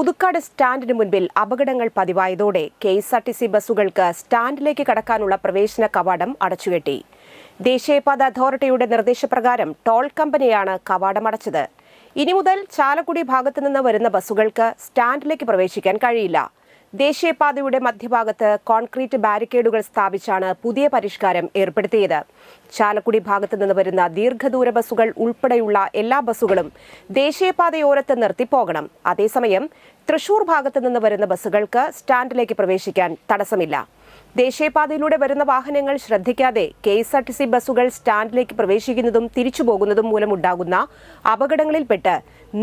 പുതുക്കാട് സ്റ്റാൻഡിന് മുൻപിൽ അപകടങ്ങൾ പതിവായതോടെ K S R T C ബസ്സുകൾക്ക് സ്റ്റാൻഡിലേക്ക് കടക്കാനുള്ള പ്രവേശന കവാടം അടച്ചുകെട്ടി. ദേശീയപാത അതോറിറ്റിയുടെ നിർദ്ദേശപ്രകാരം ടോൾ കമ്പനിയാണ് കവാടം അടച്ചത്. ഇനി മുതൽ ചാലക്കുടി ഭാഗത്തുനിന്ന് വരുന്ന ബസ്സുകൾക്ക് സ്റ്റാൻഡിലേക്ക് പ്രവേശിക്കാൻ കഴിയില്ല. ദേശീയപാതയുടെ മധ്യഭാഗത്ത് കോൺക്രീറ്റ് ബാരിക്കേഡുകൾ സ്ഥാപിച്ചാണ് പുതിയ പരിഷ്കാരം ഏർപ്പെടുത്തിയത്. ചാലക്കുടി ഭാഗത്തു നിന്ന് വരുന്ന ദീർഘദൂര ബസ്സുകൾ ഉൾപ്പെടെയുള്ള എല്ലാ ബസ്സുകളും ദേശീയപാതയോരത്ത് നിർത്തിപ്പോകണം അതേസമയം തൃശൂർ ഭാഗത്തു നിന്ന് വരുന്ന ബസ്സുകൾക്ക് സ്റ്റാൻഡിലേക്ക് പ്രവേശിക്കാൻ തടസ്സമില്ല. ദേശീയപാതയിലൂടെ വരുന്ന വാഹനങ്ങൾ ശ്രദ്ധിക്കാതെ K S R T C ബസ്സുകൾ സ്റ്റാൻഡിലേക്ക് പ്രവേശിക്കുന്നതും തിരിച്ചുപോകുന്നതും മൂലമുണ്ടാകുന്ന അപകടങ്ങളിൽപ്പെട്ട്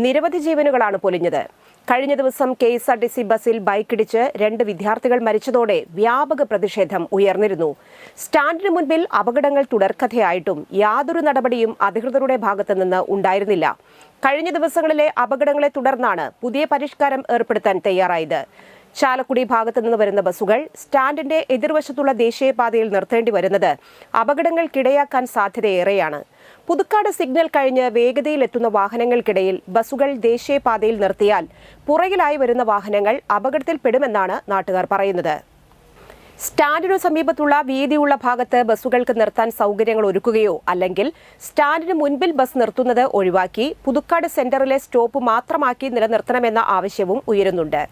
നിരവധി ജീവനുകളാണ് പൊലിഞ്ഞത്. കഴിഞ്ഞ ദിവസം K S R T C ബസ്സിൽ ബൈക്കിടിച്ച് രണ്ട് വിദ്യാർത്ഥികൾ മരിച്ചതോടെ വ്യാപക പ്രതിഷേധം ഉയർന്നിരുന്നു. സ്റ്റാൻഡിന് മുൻപിൽ അപകടങ്ങൾ തുടർക്കഥയായിട്ടും യാതൊരു നടപടിയും അധികൃതരുടെ ഭാഗത്തു നിന്ന് ഉണ്ടായിരുന്നില്ല. കഴിഞ്ഞ ദിവസങ്ങളിലെ അപകടങ്ങളെ തുടർന്നാണ് പുതിയ പരിഷ്കാരം ഏർപ്പെടുത്താൻ തയ്യാറായത്. ചാലക്കുടി ഭാഗത്തു നിന്ന് വരുന്ന ബസ്സുകൾ സ്റ്റാൻഡിന്റെ എതിർവശത്തുള്ള ദേശീയപാതയിൽ നിർത്തേണ്ടി വരുന്നത് അപകടങ്ങൾക്കിടയാക്കാൻ സാധ്യതയേറെയാണ്. പുതുക്കാട് സിഗ്നൽ കഴിഞ്ഞ് വേഗതയിലെത്തുന്ന വാഹനങ്ങൾക്കിടയിൽ ബസ്സുകൾ ദേശീയപാതയിൽ നിർത്തിയാൽ പുറകിലായി വരുന്ന വാഹനങ്ങൾ അപകടത്തിൽപ്പെടുമെന്നാണ് നാട്ടുകാർ പറയുന്നത്. സ്റ്റാൻഡിനു സമീപത്തുള്ള വീതിയുള്ള ഭാഗത്ത് ബസ്സുകൾക്ക് നിർത്താൻ സൗകര്യങ്ങൾ ഒരുക്കുകയോ അല്ലെങ്കിൽ സ്റ്റാൻഡിന് മുൻപിൽ ബസ് നിർത്തുന്നത് ഒഴിവാക്കി പുതുക്കാട് സെന്ററിലെ സ്റ്റോപ്പ് മാത്രമാക്കി നിലനിർത്തണമെന്ന ആവശ്യവും ഉയരുന്നുണ്ട്.